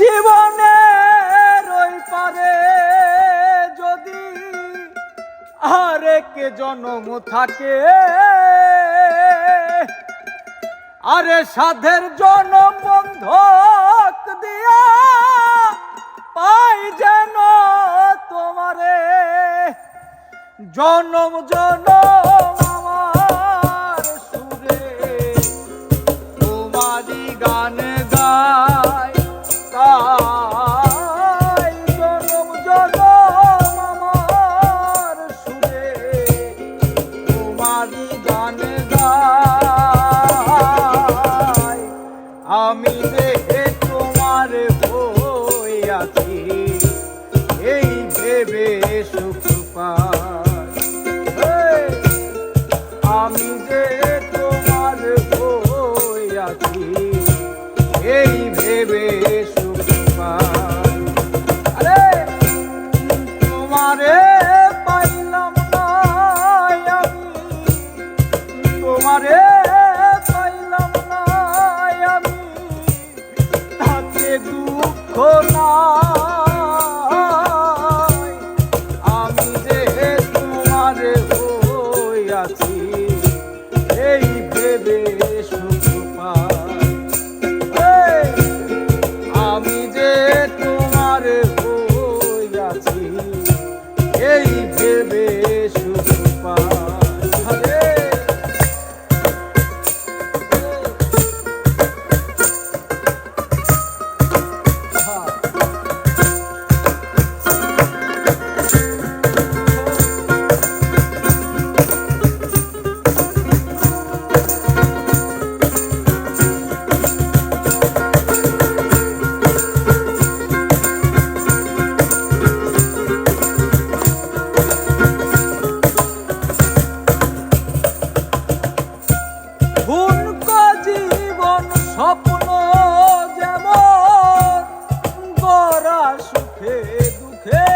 জীবনের ওই পারে যদি আরেক জনম থাকে। আরে সাধের জনম বন্ধক দিয়া পাই যেন তোমারে। জনম জনম এই ভেবে স্বপ্ন যেমন গড়া সুখে দুঃখে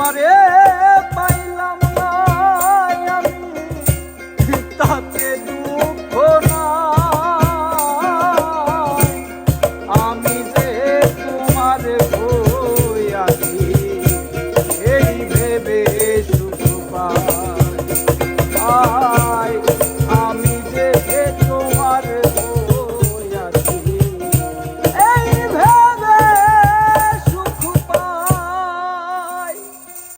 আমারে